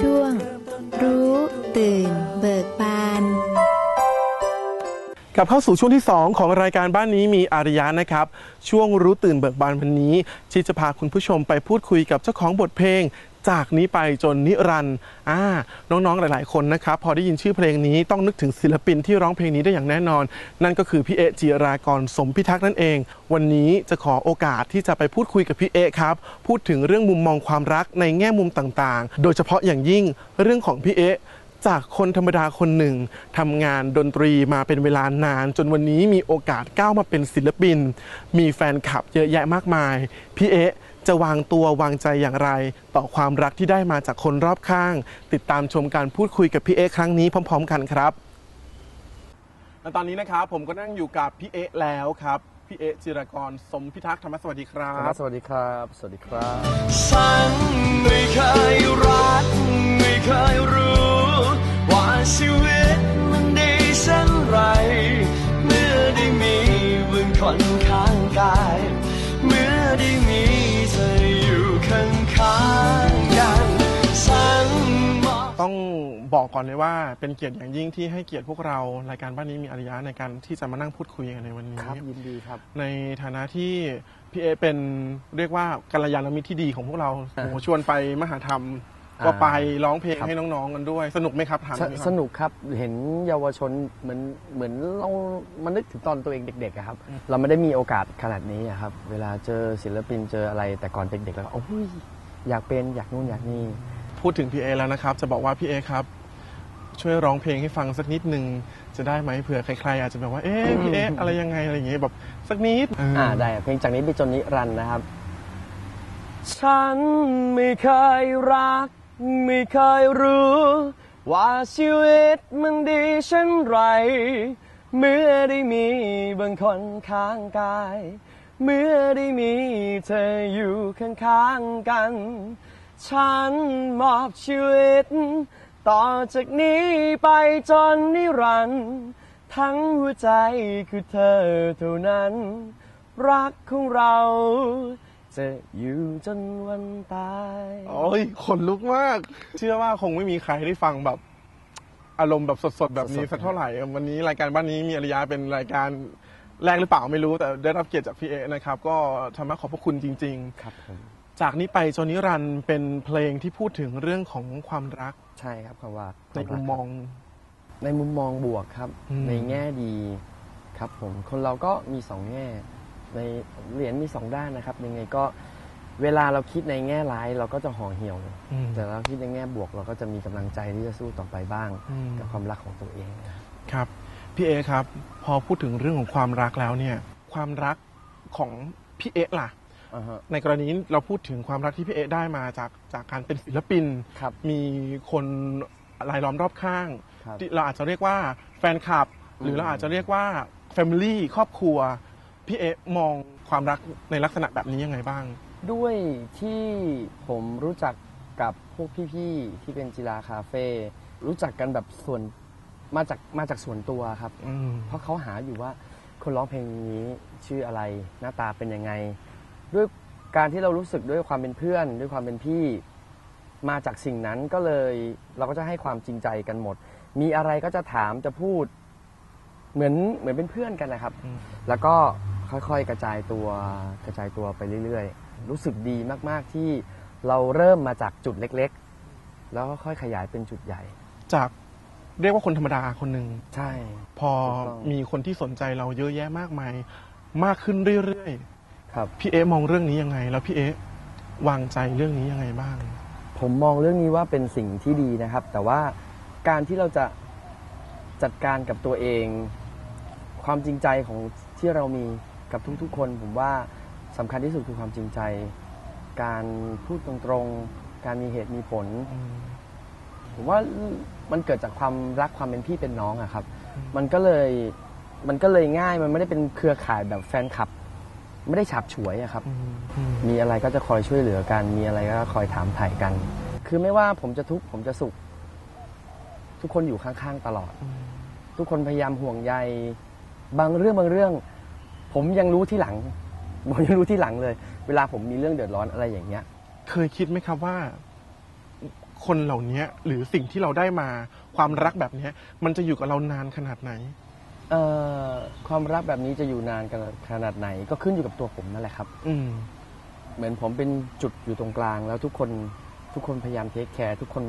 ช่วง รู้ ตื่น เบิกบานกลับเข้าสู่ช่วงที่ 2 ของรายการบ้านนี้มีอารยะนะครับ ช่วงรู้ตื่นเบิกบานวันนี้ที่จะพาคุณผู้ชมไปพูดคุยกับเจ้าของบทเพลง จากนี้ไปจนนิรันดร์อ่าน้องๆหลาย ๆ คนนะครับ พอได้ยินชื่อเพลงนี้ต้องนึกถึงศิลปินที่ร้องเพลงนี้ได้อย่างแน่นอน นั่นก็คือพี่เอจิรากรสมพิทักษ์นั่นเอง วันนี้จะขอโอกาสที่จะไปพูดคุยกับพี่เอครับ พูดถึงเรื่องมุมมองความรักในแง่มุมต่างๆ โดยเฉพาะอย่างยิ่งเรื่องของพี่เอจากคนธรรมดาคนหนึ่งทำงานดนตรีมาเป็นเวลานาน จนวันนี้มีโอกาสก้าวมาเป็นศิลปิน มีแฟนคลับเยอะแยะมากมายพี่เอ๊ะ จะวางตัววางใจอย่างไร ต่อความรักที่ได้มาจากคนรอบข้าง ติดตามชมการพูดคุยกับพี่เอ๊ะครั้งนี้พร้อม ๆ กันครับและตอนนี้นะครับผมก็นั่งอยู่กับพี่เอ๊ะแล้วครับพี่เอ๊ะจิรากรสมพิทักษ์ธรรมสวัสดีครัครับบสวัสดีครับ สวัสดีครับฉันไม่เคยรักไม่เคยรู้ ว่าชีวิตมันดีเช่นไร เมื่อได้มีบุญคนข้างกาย เมื่อได้มี ต้องบอกก่อนเลยว่าเป็นเกียรติอย่างยิ่งที่ให้เกียรติพวกเรารายการบ้านนี้มีอารยะในการที่จะมานั่งพูดคุยกันในวันนี้ครับยินดีครับ ในฐานะที่พี่เอเป็นเรียกว่ากัลยาณมิตรที่ดีของพวกเราอ่าโอ้โหชวนไปมหาธรรมอ่าก็ไปร้องเพลงครับให้น้องๆกันด้วย สนุกไหมครับถามสหอยครับสนุกครับเห็นเยาวชนเหมือนเหมือนเรามันนึกถึงตอนตัวเองเด็กๆอะครับ เราไม่ได้มีโอกาสขนาดนี้อะครับ เวลาเจอศิลปินเจออะไรแต่ก่อนเด็กๆแล้วก็โอ้ยอยากเป็นอยากนู่นอยากนี่ พูดถึงพี่เอแล้วนะครับ จะบอกว่าพี่เอครับ ช่วยร้องเพลงให้ฟังสักนิดหนึ่งจะได้ไหมเผื่อใครๆอาจจะแบบว่าเอ๊ะพี่เออะไรยังไงอะไรอย่างเงี้ยแบบสักนิดอ่าได้เพลงจากนี้ไปจนนิรันดร์นะครับ ฉันไม่เคยรัก ไม่เคยรู้ ว่าชีวิตมันดีเช่นไร เมื่อได้มีบางคนข้างกาย เมื่อได้มีเธออยู่ข้างๆกัน ฉันมอบชีวิต ต่อจากนี้ไปจนนิรันดร์ทั้งหัวใจคือเธอเท่านั้น รักของเรา จะอยู่จนวันตายโอ้ยขนลุกมาก เชื่อว่าคงไม่มีใครได้ฟังแบบ อารมณ์แบบสดๆ แบบนี้สดๆสักเท่าไหร่ วันนี้รายการบ้านนี้มีอริยาเป็นรายการแรกหรือเปล่าไม่รู้แต่ได้รับเกียรติจากพี่เอนะครับ ก็ทำให้ขอบพระคุณจริงครับผมๆ จากนี้ไปจนนิรันดร์เป็นเพลงที่พูดถึงเรื่องของความรักใช่ครับคำว่าในมุมมอง ในมุมมองบวกครับอืมในแง่ดีครับผมคนเราก็มีสองแง่ ในเหรียญมีสองด้านนะครับ ยังไงก็เวลาเราคิดในแง่ร้ายเราก็จะห่อเหี่ยวอืมแต่เราคิดในแง่บวกเราก็จะมีกำลังใจที่จะสู้ต่อไปบ้างอืมกับความรักของตัวเองนะครับครับพี่เอครับ พอพูดถึงเรื่องของความรักแล้วเนี่ย ความรักของพี่เอล่ะอ่าฮะ ในกรณีนี้เราพูดถึงความรักที่พี่เอได้มาจากจากการเป็นศิลปิน ครับมีคนรายล้อมรอบข้างครับที่เราอาจจะเรียกว่าแฟนคลับ หรือเราอาจจะเรียกว่าแฟมิลี่ครอบครัวพี่เอมองความรักในลักษณะแบบนี้ยังไงบ้าง ด้วยที่ผมรู้จักกับพวกพี่ๆที่เป็นจิราคาเฟ่รู้จักกันแบบส่วนมาจากมาจากส่วนตัวครับ อืม เพราะเขาหาอยู่ว่าคนร้องเพลงนี้ชื่ออะไรหน้าตาเป็นยังไง ด้วยการที่เรารู้สึกด้วยความเป็นเพื่อน ด้วยความเป็นพี่มาจากสิ่งนั้นก็เลยเราก็จะให้ความจริงใจกันหมด มีอะไรก็จะถามจะพูด เหมือนเหมือนเป็นเพื่อนกันนะครับอืมแล้วก็ค่อยๆกระจายตัวกระจายตัวไปเรื่อยๆ รู้สึกดีมากๆที่เราเริ่มมาจากจุดเล็กๆ แล้วก็ค่อยขยายเป็นจุดใหญ่ จากเรียกว่าคนธรรมดาคนหนึ่งใช่ พอถูกต้องมีคนที่สนใจเราเยอะแยะมากมาย มากขึ้นเรื่อย ครับๆพี่เอมองเรื่องนี้ยังไง แล้วพี่เอวางใจเรื่องนี้ยังไงบ้าง ผมมองเรื่องนี้ว่าเป็นสิ่งที่ดีนะครับ แต่ว่าการที่เราจะจัดการกับตัวเอง ความจริงใจของที่เรามีกับทุกๆ คน ผมว่าสำคัญที่สุดคือความจริงใจ การพูดตรงๆ การมีเหตุมีผล ผมว่ามันเกิดจากความรักความเป็นพี่เป็นน้องอะครับ มันก็เลยมันก็เลยง่ายมันไม่ได้เป็นเครือข่ายแบบแฟนคลับ ไม่ได้ฉับฉวยอะครับอืมอืมมีอะไรก็จะคอยช่วยเหลือกัน มีอะไรก็คอยถามถ่ายกัน คือไม่ว่าผมจะทุกข์ผมจะสุข ทุกคนอยู่ข้างๆตลอด ทุกคนพยายามห่วงใย บางเรื่องบางเรื่อง ผมยังรู้ที่หลัง ผมยังรู้ที่หลังเลย เวลาผมมีเรื่องเดือดร้อนอะไรอย่างเงี้ย เคยคิดไหมครับว่า คนเหล่านี้หรือสิ่งที่เราได้มาความรักแบบเนี้ยมันจะอยู่กับเรานานขนาดไหน เอ่อความรักแบบนี้จะอยู่นานกันขนาดไหน ก็ขึ้นอยู่กับตัวผมนั่นแหละครับ อืม เหมือนผมเป็นจุดอยู่ตรงกลาง แล้วทุกคนทุกคนพยายามเทคแคร์ทุกคน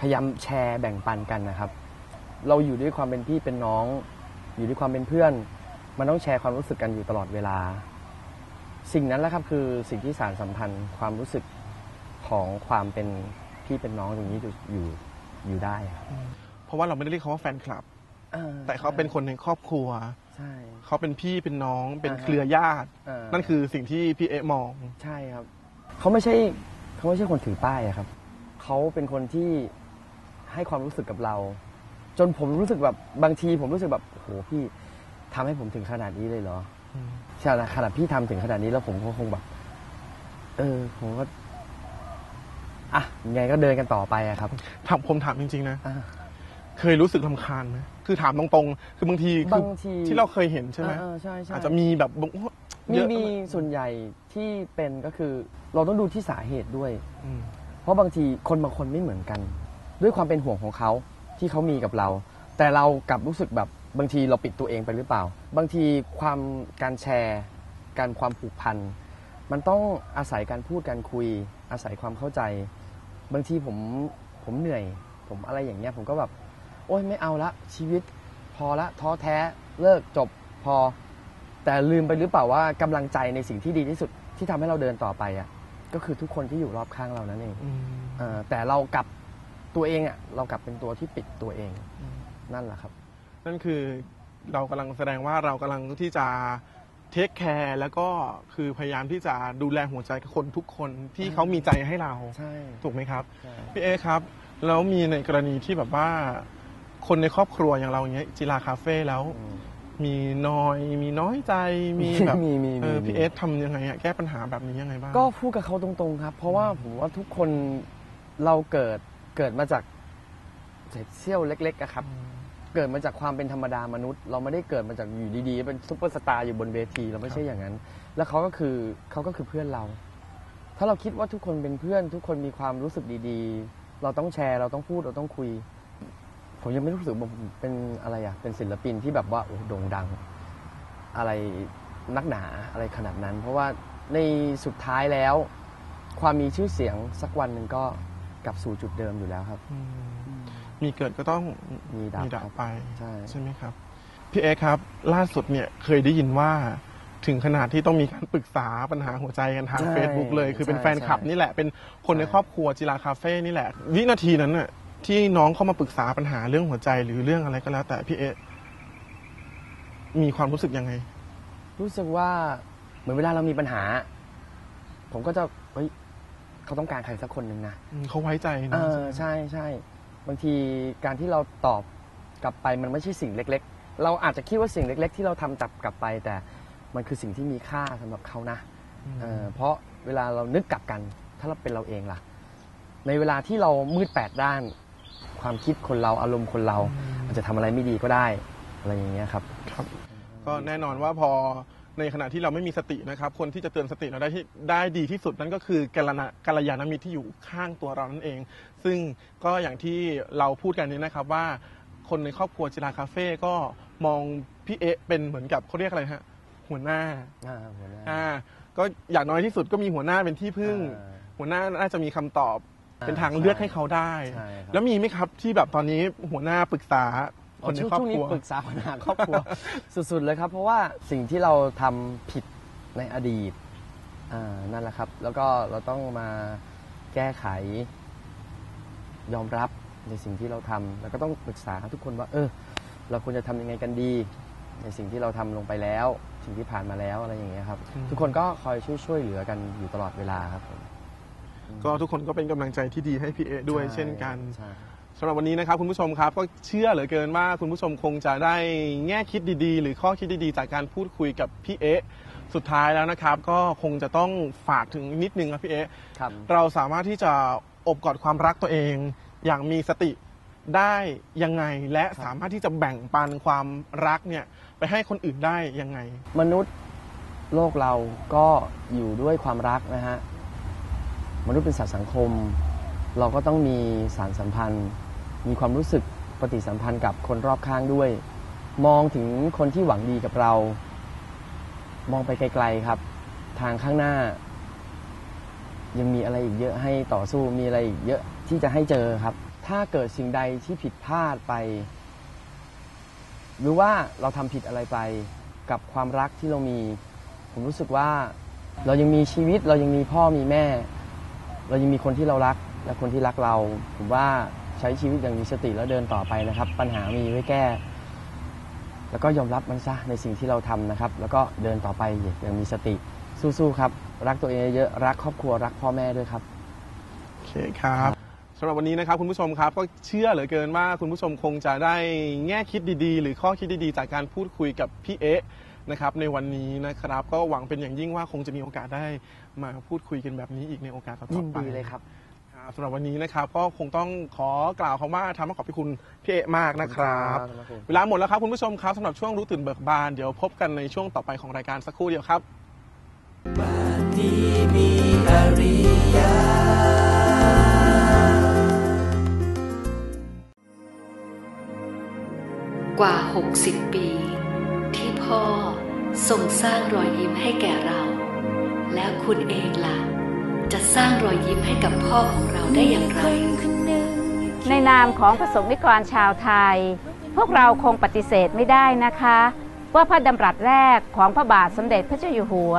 พยายามแชร์แบ่งปันกันนะครับ เราอยู่ด้วยความเป็นพี่เป็นน้อง อยู่ด้วยความเป็นเพื่อน มันต้องแชร์ความรู้สึกกันอยู่ตลอดเวลา สิ่งนั้นแหละครับคือสิ่งที่สารสัมพันธ์ความรู้สึกของความเป็นพี่เป็นน้องตรงนี้อยู่อยู่อยู่ได้ครับ เพราะว่าเราไม่ได้เรียกเขาว่าแฟนคลับ อ่แต่เขาเป็นคนในครอบครัว ใช่ เขาเป็นพี่เป็นน้องเป็นอ่าฮะเครือญาติ อ่านั่นคือสิ่งที่พี่เอะมอง ใช่ครับ เขาไม่ใช่เขาไม่ใช่คนถือป้ายอะครับ เขาเป็นคนที่ให้ความรู้สึกกับเรา จนผมรู้สึกแบบบางทีผมรู้สึกแบบโอ้โหพี่ทำให้ผมถึงขนาดนี้เลยเหรออืม ใช่ขนาดพี่ทำถึงขนาดนี้แล้วผมก็คงแบบ เออผมก็อะยังไงก็เดินกันต่อไปอะครับถามผมถามจริงๆนะ อะเคยรู้สึกลำคาญไหม คือถามตรงๆ คือบางทีคือบางที ที่เราเคยเห็นใช่ไหมเออใช่ใช่อาจจะมีแบบบอกว่ามีเยอะมีส่วนใหญ่ที่เป็นก็คือเราต้องดูที่สาเหตุด้วย อืมเพราะบางทีคนบางคนไม่เหมือนกัน ด้วยความเป็นห่วงของเขาที่เขามีกับเรา แต่เรากลับรู้สึกแบบบางทีเราปิดตัวเองไปหรือเปล่า บางทีความการแชร์ การความผูกพันมันต้องอาศัยการพูดการคุย อาศัยความเข้าใจ บางทีผมผมเหนื่อย ผมอะไรอย่างเงี้ยผมก็แบบ โอ๊ยไม่เอาละชีวิตพอละท้อแท้เลิกจบพอ แต่ลืมไปหรือเปล่าว่ากำลังใจในสิ่งที่ดีที่สุดที่ทำให้เราเดินต่อไปอะก็คือทุกคนที่อยู่รอบข้างเรานั่นเองอืมเอ่อแต่เรากลับตัวเองอะเรากลับเป็นตัวที่ปิดตัวเองอืมนั่นแหละครับ นั่นคือเรากำลังแสดงว่าเรากำลังที่จะเทคแคร์แล้วก็คือพยายามที่จะดูแลหัวใจกับคนทุกคนที่เขามีใจให้เราใช่ถูกไหมครับใช่พี่เอครับ แล้วมีในกรณีที่แบบว่า คนในครอบครัวอย่างเราอย่างเงี้ยจิราคาเฟ่แล้วอืมมีน้อย มีน้อยใจมีแบบมีมีเอมีอมีพี่เอสทำยังไงอะแก้ปัญหาแบบนี้ยังไงบ้างก็พูดกับเขาตรงๆครับ เพราะว่าผมว่าทุกคนเราเกิดเกิดมาจากเศษเสี้ยวเล็กๆอะครับ เกิดมาจากความเป็นธรรมดามนุษย์ เราไม่ได้เกิดมาจากอยู่ดีๆ เป็นซุปเปอร์สตาร์อยู่บนเวทีเราไม่ใช่อย่างนั้น แล้วเขาก็คือเขาก็คือเพื่อนเรา ถ้าเราคิดว่าทุกคนเป็นเพื่อน ทุกคนมีความรู้สึกดีๆ เราต้องแชร์เราต้องพูดเราต้องคุย ผมยังไม่รู้สึกว่าผมเป็นอะไรอะเป็นศิลปินที่แบบว่าโอ้โด่งดัง อะไรนักหนาอะไรขนาดนั้น เพราะว่าในสุดท้ายแล้ว ความมีชื่อเสียงสักวันหนึ่งก็กลับสู่จุดเดิมอยู่แล้วครับ อืมมีเกิดก็ต้องมีดับมีดับครับ ไปใช่ใช่ไหมครับ พี่เอครับ ล่าสุดเนี่ยเคยได้ยินว่า ถึงขนาดที่ต้องมีการปรึกษาปัญหาหัวใจกันทาง ใช่ Facebook เลย คือเป็นใช่แฟนคลับใช่นี่แหละเป็นคนในใช่ครอบครัวจิราคาเฟ่นี่แหละ วินาทีนั้นน่ะ ที่น้องเข้ามาปรึกษาปัญหาเรื่องหัวใจหรือเรื่องอะไรก็แล้ว แต่พี่เอมีความรู้สึกยังไง รู้สึกว่าเหมือนเวลาเรามีปัญหา ผมก็จะเฮ้ยเขาต้องการใครสักคนหนึ่งนะอืมเขาไว้ใจเอนะอใช่ใช่บางทีการที่เราตอบกลับไปมันไม่ใช่สิ่งเล็ก ๆ เราอาจจะคิดว่าสิ่งเล็ก ๆ ที่เราทำจับกลับไป แต่มันคือสิ่งที่มีค่าสำหรับเขานะ เออเพราะเวลาเรานึกกลับกันถ้าเราเป็นเราเองล่ะ ในเวลาที่เรามืดแปดด้าน ความคิดคนเราอารมณ์คนเราอาจจะทำอะไรไม่ดีก็ได้อะไรอย่างเงี้ยครับครับ ก็แน่นอนว่าพอในขณะที่เราไม่มีสตินะครับ คนที่จะเตือนสติเราได้ที่ได้ดีที่สุดนั่นก็คือกัลนะกัลยาณมิตรที่อยู่ข้างตัวเรานั่นเอง ซึ่งก็อย่างที่เราพูดกันนี้นะครับว่าคนในครอบครัวจิราคาเฟ่ก็มองพี่เอะเป็นเหมือนกับเขาเรียกอะไรฮะหัวหน้าอ่าหัวหน้าอ่าก็อย่างน้อยที่สุดก็มีหัวหน้าเป็นที่พึ่งอ่าหัวหน้าน่าจะมีคำตอบอ่า เป็นทางเลือกใช่ให้เขาได้ ใช่ครับ แล้วมีไหมครับที่แบบตอนนี้หัวหน้าปรึกษาคนในช่วงครอบช่วงคนี้รัว ปรึกษาปัญหาครอบครัว สุดๆเลยครับ เพราะว่าสิ่งที่เราทำผิดในอดีตอ่านั่นแหละครับ แล้วก็เราต้องมาแก้ไข ยอมรับในสิ่งที่เราทำแล้วก็ต้องปรึกษาทุกคนว่า เออ เราควรจะทำยังไงกันดี ในสิ่งที่เราทำลงไปแล้ว สิ่งที่ผ่านมาแล้วอะไรอย่างเงี้ยครับ อืม ทุกคนก็คอยช่วยช่วยเหลือกันอยู่ตลอดเวลาครับผม ก็ทุกคนก็เป็นกำลังใจที่ดีให้พี่เอะด้วยใช่เช่นกันใช่สำหรับวันนี้นะครับคุณผู้ชมครับก็เชื่อเหลือเกินว่าคุณผู้ชมคงจะได้แง่คิดดีๆ หรือข้อคิดดีๆ จากการพูดคุยกับพี่เอะสุดท้ายแล้วนะครับ ก็คงจะต้องฝากถึงนิดนึงครับพี่เอะครับ เราสามารถที่จะอบกอดความรักตัวเอง อย่างมีสติได้ยังไง และครับสามารถที่จะแบ่งปันความรักเนี่ยไปให้คนอื่นได้ยังไง มนุษย์โลกเราก็อยู่ด้วยความรักนะฮะ มนุษย์เป็นสัตว์สังคม เราก็ต้องมีสารสัมพันธ์ มีความรู้สึกปฏิสัมพันธ์กับคนรอบข้างด้วย มองถึงคนที่หวังดีกับเรา มองไปไกล ๆครับ ทางข้างหน้า ยังมีอะไรอีกเยอะให้ต่อสู้มีอะไรอีกเยอะที่จะให้เจอครับ ถ้าเกิดสิ่งใดที่ผิดพลาดไป หรือว่าเราทำผิดอะไรไปกับความรักที่เรามี ผมรู้สึกว่าเรายังมีชีวิตเรายังมีพ่อมีแม่ เรายังมีคนที่เรารักและคนที่รักเรา ผมว่าใช้ชีวิตอย่างมีสติแล้วเดินต่อไปนะครับ ปัญหามีไว้แก้ แล้วก็ยอมรับมันซะในสิ่งที่เราทำนะครับ แล้วก็เดินต่อไปอย่างมีสติสู้ๆครับ รักตัวเองเยอะๆรักครอบครัวรักพ่อแม่ด้วยครับโอเคครับสำหรับวันนี้นะครับคุณผู้ชมครับก็เชื่อเหลือเกินว่าคุณผู้ชมคงจะได้แง่คิดดีๆ หรือข้อคิดดีๆ จากการพูดคุยกับพี่เอ๊ะ นะครับในวันนี้นะครับ ก็หวังเป็นอย่างยิ่งว่าคงจะมีโอกาสได้มาพูดคุยกันแบบนี้อีกในโอกาสต่อๆไปยินดีเลยครับ ครับสำหรับวันนี้นะครับก็คงต้องขอกล่าวคำว่าทำขอบพระคุณพี่เอ๊ะมากนะครับขอบคุณครับ เวลาหมดแล้วครับคุณผู้ชมครับสำหรับช่วงรู้ตื่นเบิกบาน เดี๋ยวพบกันในช่วงต่อไปของรายการสักครู่เดียวครับ กว่า 60 ปี ที่พ่อ ทรงสร้างรอยยิ้มให้แก่เรา แล้วคุณเองล่ะ จะสร้างรอยยิ้มให้กับพ่อของเราได้อย่างไร ในนามของประสงค์นิกรชาวไทย พวกเราคงปฏิเสธไม่ได้นะคะ ว่าพระดำรัสแรกของพระบาทสมเด็จพระเจ้าอยู่หัว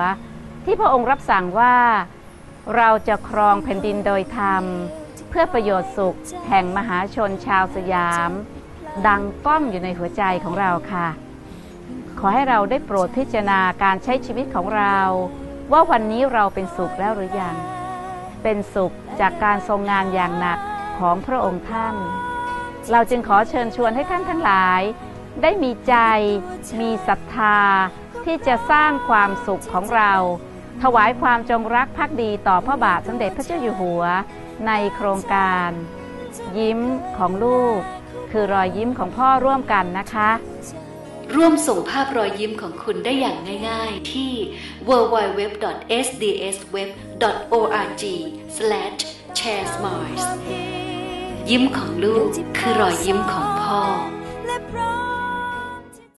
ที่พระองค์รับสั่งว่าเราจะครองแผ่นดินโดยธรรม เพื่อประโยชน์สุขแห่งมหาชนชาวสยาม ดังก้องอยู่ในหัวใจของเราค่ะ ขอให้เราได้โปรดพิจารณาการใช้ชีวิตของเรา ว่าวันนี้เราเป็นสุขแล้วหรือยัง เป็นสุขจากการทรงงานอย่างหนักของพระองค์ท่าน เราจึงขอเชิญชวนให้ท่านทั้งหลาย ได้มีใจ มีศรัทธา ที่จะสร้างความสุขของเรา ถวายความจงรักภักดีต่อพระบาทสมเด็จพระเจ้าอยู่หัว ในโครงการ ยิ้มของลูก คือรอยยิ้มของพ่อร่วมกันนะคะ ร่วมส่งภาพรอยยิ้มของคุณได้อย่างง่ายๆ ที่ www.sdsweb.org/charesmiles ยิ้มของลูกคือรอยยิ้มของพ่อ